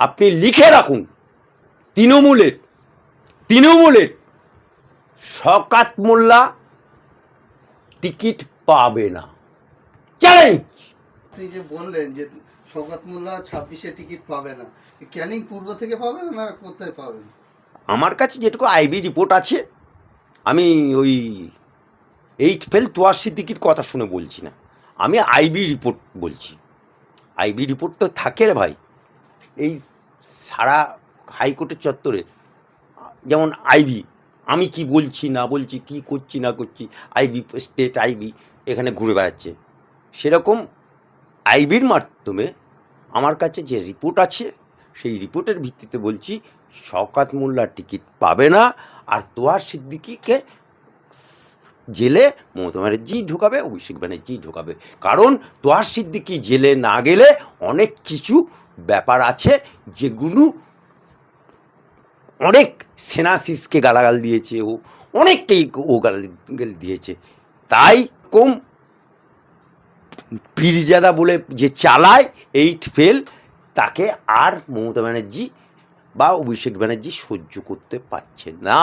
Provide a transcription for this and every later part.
আপনি লিখে রাখুন। তৃণমূলের তৃণমূলের শকাত মোল্লা টিকিট পাবে না। চ্যালেঞ্জ আপনি যে বললেন যে শওকত মোল্লা ছাব্বিশে টিকিট পাবে না ক্যানিং পূর্ব থেকে পাবেন না কোথায় পাবেন আমার কাছে যেটুকু আইবি রিপোর্ট আছে আমি ওই এইট ফেল তোয়ার সিদ্দিকির কথা শুনে বলছি না। আমি আইবি রিপোর্ট বলছি। আইবি রিপোর্ট তো থাকে রে ভাই। এই সারা হাইকোর্টের চত্বরে, যেমন আইবি আমি কি বলছি, না বলছি, কি করছি, না করছি আইবি স্টেট আইবি এখানে ঘুরে বেড়াচ্ছে। সেরকম আইবির মাধ্যমে আমার কাছে যে রিপোর্ট আছে, সেই রিপোর্টের ভিত্তিতে বলছি, শওকাত মোল্লার টিকিট পাবে না, আর তোয়ার সিদ্দিকিকে জেলে মমতা ব্যানার্জি ঢোকাবে, অভিষেক ব্যানার্জি ঢোকাবে। কারণ তোয়ার সিদ্দিকি জেলে না গেলে অনেক কিছু ব্যাপার আছে যেগুলো অনেক সেনাশিসকে গালাগাল দিয়েছে, ও অনেককেই ও গালাগাল দিয়েছে। তাই কম পীরজাদা বলে যে চালায়, এইট ফেল, তাকে আর মমতা ব্যানার্জি বা অভিষেক ব্যানার্জি সহ্য করতে পারছে না।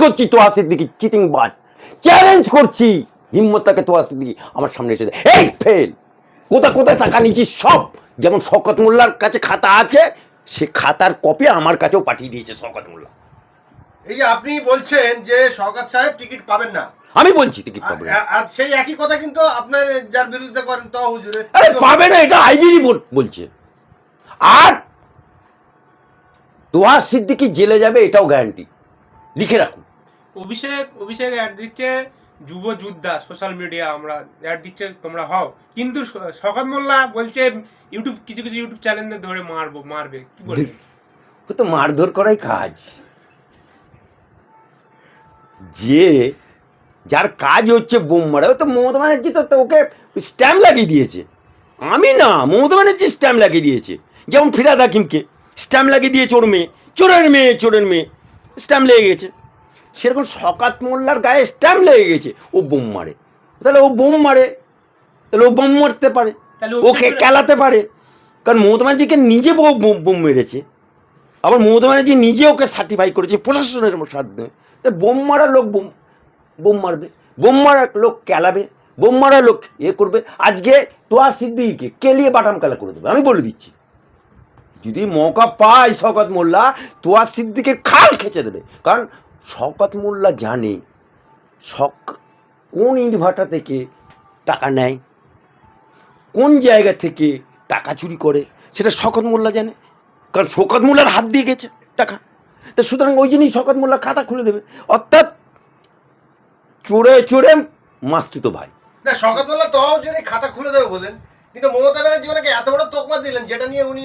করছি তো আসে দিকে চিটিং বাজ চ্যালেঞ্জ করছি। হিম্মতাকে তো আসে দিকে আমার সামনে এসে এই ফেল। কোথা কোথায় টাকা নিয়েছিস সব? যেমন শওকত মোল্লার কাছে খাতা আছে সে খাতার কপি আমার কাছেও পাঠিয়ে দিয়েছে শওকত মোল্লা। এই যে আপনি বলছেন যে সরকার সাহেব টিকিট পাবেন না। আমি বলছি টিকিট পাবে না। আর- সেই একই কথা কিন্তু আপনার যার বিরুদ্ধে করেন তো হুজুরে। আরে পাবে না এটা আইবি রিপোর্ট বলছে। আর তোহার সিদ্দিকি জেলে যাবে এটাও গ্যারান্টি লিখে রাখুন। অভিষেক অভিষেক অ্যাড দিচ্ছে যুব যোদ্ধা সোশ্যাল মিডিয়া আমরা অ্যাড দিচ্ছে তোমরা হও। কিন্তু স- শওকত মোল্লা বলছে ইউটিউব কিছু কিছু ইউটিউব চ্যানেলে ধরে মারবো মারবে। কি বলবে? ও তো মারধর করাই কাজ। যে যার কাজ হচ্ছে বোম মারা ও তো মমতা ব্যানার্জি তো তো ওকে স্ট্যাম্প লাগিয়ে দিয়েছে। আমি না মমতা ব্যানার্জি স্ট্যাম্প লাগিয়ে দিয়েছে। যেমন ফিরাদ হাকিমকে স্ট্যাম্প লাগিয়ে দিয়েছে ওর মেয়ে চোরের মেয়ে চোরের মেয়ে স্ট্যাম্প লেগে গেছে। সেরকম শকাত মোল্লার গায়ে স্ট্যাম্প লেগে গেছে। ও বোম মারে। তাহলে ও বোম মারে। তাহলে ও বোম মারতে পারে। ওকে কেলাতে পারে। কারণ মমতা ব্যানার্জিকে নিজে বোম মেরেছে। আবার মমতা ব্যানার্জি নিজে ওকে সার্টিফাই করেছে প্রশাসনের সাথে তা বোম মারা লোক বোম বোম মারবে। বোম মারা লোক কেলাবে বোম মারা লোক এ করবে। আজকে তোয়া সিদ্দিকে কেলিয়ে বাটাম কালা করে দেবে? আমি বলে দিচ্ছি। যদি মৌকা পায় শকত মোল্লা তোয়া সিদ্দিকের খাল খেচে দেবে। কারণ শওকত মোল্লা জানে শক কোন ইটভাটা থেকে টাকা নেয়, কোন জায়গা থেকে টাকা চুরি করে, সেটা শকত মোল্লা জানে। কারণ শকত মোল্লার হাত দিয়ে গেছে টাকা। তা সুতরাং ওই জন্যই শকত মোল্লা খাতা খুলে দেবে। অর্থাৎ চোরে চোরে মাস্তুতো ভাই। না, শকত মোল্লা তো খাতা খুলে দেবে বলেন কিন্তু মমতা ব্যানার্জি ওনাকে এত বড় তোকমা দিলেন, যেটা নিয়ে উনি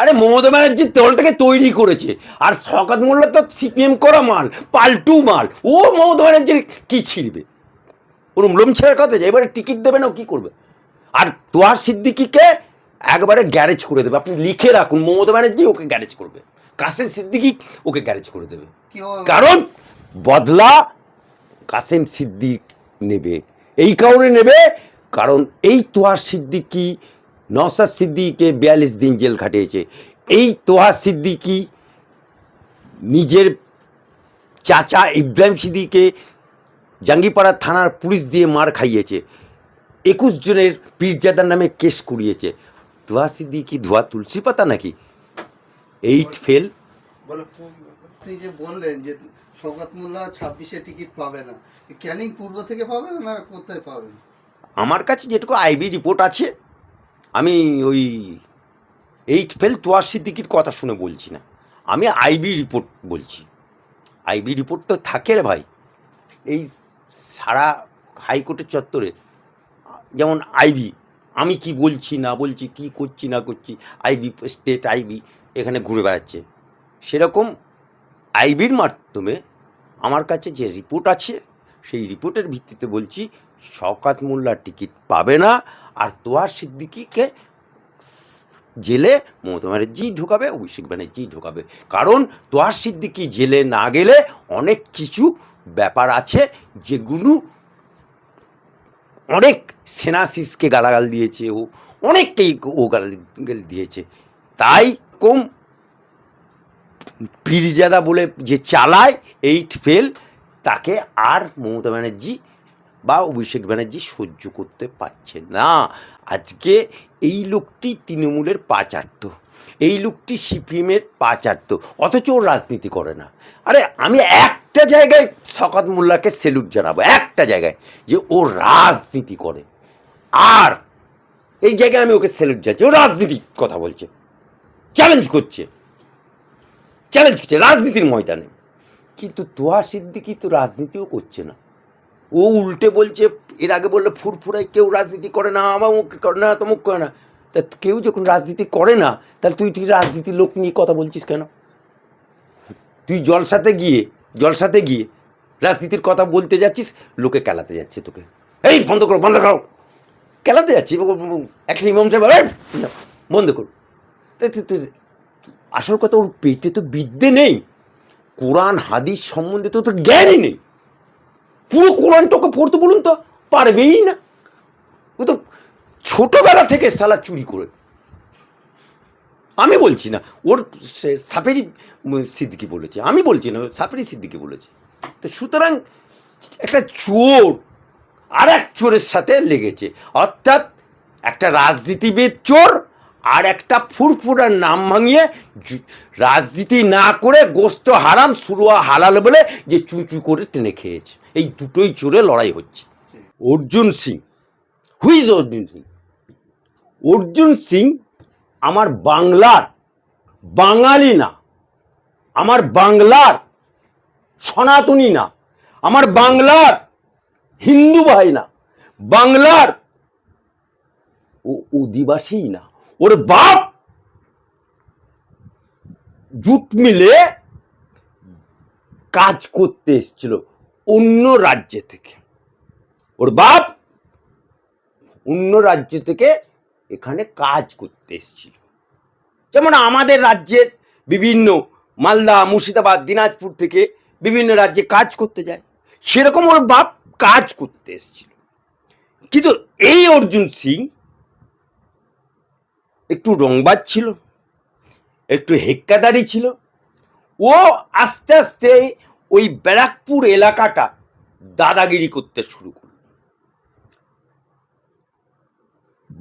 আরে মমতা ব্যানার্জি দলটাকে তৈরি করেছে। আর শকত মোল্লা তো সিপিএম করা মাল পাল্টু মাল। ও মমতা ব্যানার্জির কি ছিড়বে? ওরম লোম ছেড়ে কথা যে এবারে টিকিট দেবে না কী করবে? আর তোয়ার সিদ্দিকিকে একবারে গ্যারেজ করে দেবে। আপনি লিখে রাখুন মমতা ব্যানার্জি ওকে গ্যারেজ করবে। কাসেম সিদ্দিকি ওকে গ্যারেজ করে দেবে। কারণ বদলা কাসেম সিদ্দিক নেবে। এই কারণে নেবে কারণ এই তোহার সিদ্দিকি নসাদ সিদ্দিকে বিয়াল্লিশ দিন জেল খাটিয়েছে। এই তোহার সিদ্দিকি নিজের চাচা ইব্রাহিম সিদ্দিকে জাঙ্গিপাড়া থানার পুলিশ দিয়ে মার খাইয়েছে। একুশ জনের পীরজাদার নামে কেস করিয়েছে তোহা সিদ্দিকি ধোয়া তুলসী পাতা নাকি? এইট ফেল আপনি যে বললেন যে শওকত মোল্লা ছাব্বিশে টিকিট পাবে না ক্যানিং পূর্ব থেকে পাবেন না কোথায় পাবেন আমার কাছে যেটুকু আইবি রিপোর্ট আছে আমি ওই এইট ফেল তোয়ার সিদ্দিকির কথা শুনে বলছি না। আমি আইবি রিপোর্ট বলছি। আইবি রিপোর্ট তো থাকে রে ভাই। এই সারা হাইকোর্টের চত্বরে, যেমন আইবি আমি কি বলছি, না বলছি, কি করছি, না করছি আইবি স্টেট আইবি এখানে ঘুরে বেড়াচ্ছে। সেরকম আইবির মাধ্যমে আমার কাছে যে রিপোর্ট আছে, সেই রিপোর্টের ভিত্তিতে বলছি শওকাত মোল্লার টিকিট পাবে না আর তোয়ার সিদ্দিকিকে জেলে মমতা ব্যানার্জি ঢোকাবে, অভিষেক ব্যানার্জি ঢোকাবে। কারণ তোয়ার সিদ্দিকি জেলে না গেলে অনেক কিছু ব্যাপার আছে যেগুলো অনেক সেনাসিসকে গালাগাল দিয়েছে, ও অনেককেই ও গালাগাল দিয়েছে। তাই কম পীরজাদা বলে যে চালায়, এইট ফেল, তাকে আর মমতা ব্যানার্জি বা অভিষেক ব্যানার্জি সহ্য করতে পারছে না। আজকে এই লোকটি তৃণমূলের পাচার্থ এই লোকটি সিপিএমের পাচার্থ অথচ ও রাজনীতি করে না। আরে আমি একটা জায়গায় শকত মোল্লাকে সেলুট জানাব, একটা জায়গায়, যে ও রাজনীতি করে। আর এই জায়গায় আমি ওকে সেলুট যাচ্ছি ও রাজনীতির কথা বলছে। চ্যালেঞ্জ করছে। চ্যালেঞ্জ করছে। রাজনীতির ময়দানে। কিন্তু তোয়া সিদ্দিকি তো রাজনীতিও করছে না। ও উল্টে বলছে, এর আগে বলল ফুরফুরাই কেউ রাজনীতি করে না মুখ করে না তমুক করে না। তা কেউ যখন রাজনীতি করে না, তাহলে তুই তুই রাজনীতির লোক নিয়ে কথা বলছিস কেন? তুই জলসাতে গিয়ে জলসাতে গিয়ে রাজনীতির কথা বলতে যাচ্ছিস, লোকে কেলাতে যাচ্ছে তোকে। এই, বন্ধ করো বন্ধ করো। কেলাতে যাচ্ছি একটা ইমাম সাহেব বন্ধ করো। আসল কথা, ওর পেটে তো বিদ্যে নেই। কোরআন, হাদিস সম্বন্ধে তো তোর জ্ঞানই নেই। পুরো কোরআনটাকে পড়তে বলুন তো, পারবেই না। ও তো ছোটবেলা থেকে সালা চুরি করে। আমি বলছি না, ওর সাপেরি সিদ্দিকি বলেছে। আমি বলছি না সাপেরি সিদ্দিকি বলেছে। তো সুতরাং একটা চোর আর এক চোরের সাথে লেগেছে। অর্থাৎ একটা রাজনীতিবিদ চোর আর একটা ফুরফুরার নাম ভাঙিয়ে রাজনীতি না করে গোস্ত হারাম সুরুয়া হালাল বলে যে চুচু করে টেনে খেয়েছে। এই দুটোই চোরে লড়াই হচ্ছে। অর্জুন সিং হুইজ অর্জুন সিং? অর্জুন সিং আমার বাংলার, বাঙালি না। আমার বাংলার সনাতনী না। আমার বাংলার হিন্দু ভাই না। বাংলার ও, অধিবাসী না। ওর বাপ জুট মিলে কাজ করতে এসেছিল অন্য রাজ্য থেকে ওর বাপ অন্য রাজ্য থেকে এখানে কাজ করতে এসেছিল যেমন আমাদের রাজ্যের বিভিন্ন মালদা মুর্শিদাবাদ দিনাজপুর থেকে বিভিন্ন রাজ্যে কাজ করতে যায় সেরকম ওর বাপ কাজ করতে এসেছিল কিন্তু এই অর্জুন সিং একটু রংবাজ ছিল একটু হেক্কাদারি ছিল। ও আস্তে আস্তে ওই ব্যারাকপুর এলাকাটা দাদাগিরি করতে শুরু করল।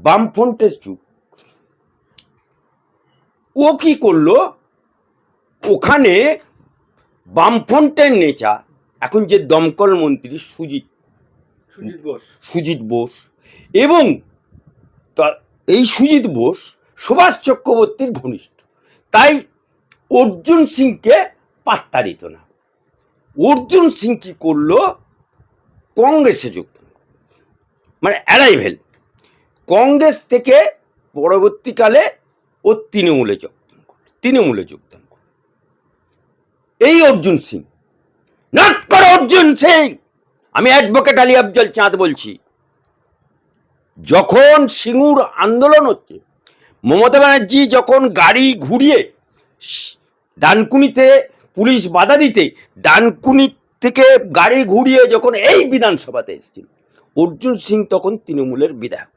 বামফ্রন্টের যুগ। ও কি করল? ওখানে বামফ্রন্টের নেতা এখন যে দমকল মন্ত্রী সুজিত সুজিত বোস। সুজিত বোস এবং তার এই সুজিত বোস সুভাষ চক্রবর্তীর ঘনিষ্ঠ। তাই অর্জুন সিংকে পাত্তা দিত না। অর্জুন সিং কি করল? কংগ্রেসে যোগদান মানে অ্যারাইভেল। কংগ্রেস থেকে পরবর্তীকালে ও তৃণমূলে যোগদান করল তৃণমূলে যোগদান করল এই অর্জুন সিং। নট কর অর্জুন সিং! আমি অ্যাডভোকেট আলী আফজল চাঁদ বলছি। যখন সিঙ্গুর আন্দোলন হচ্ছে মমতা ব্যানার্জি যখন গাড়ি ঘুরিয়ে ডানকুনিতে পুলিশ বাধা দিতে ডানকুনি থেকে গাড়ি ঘুরিয়ে যখন এই বিধানসভাতে এসেছিল, অর্জুন সিং তখন তৃণমূলের বিধায়ক।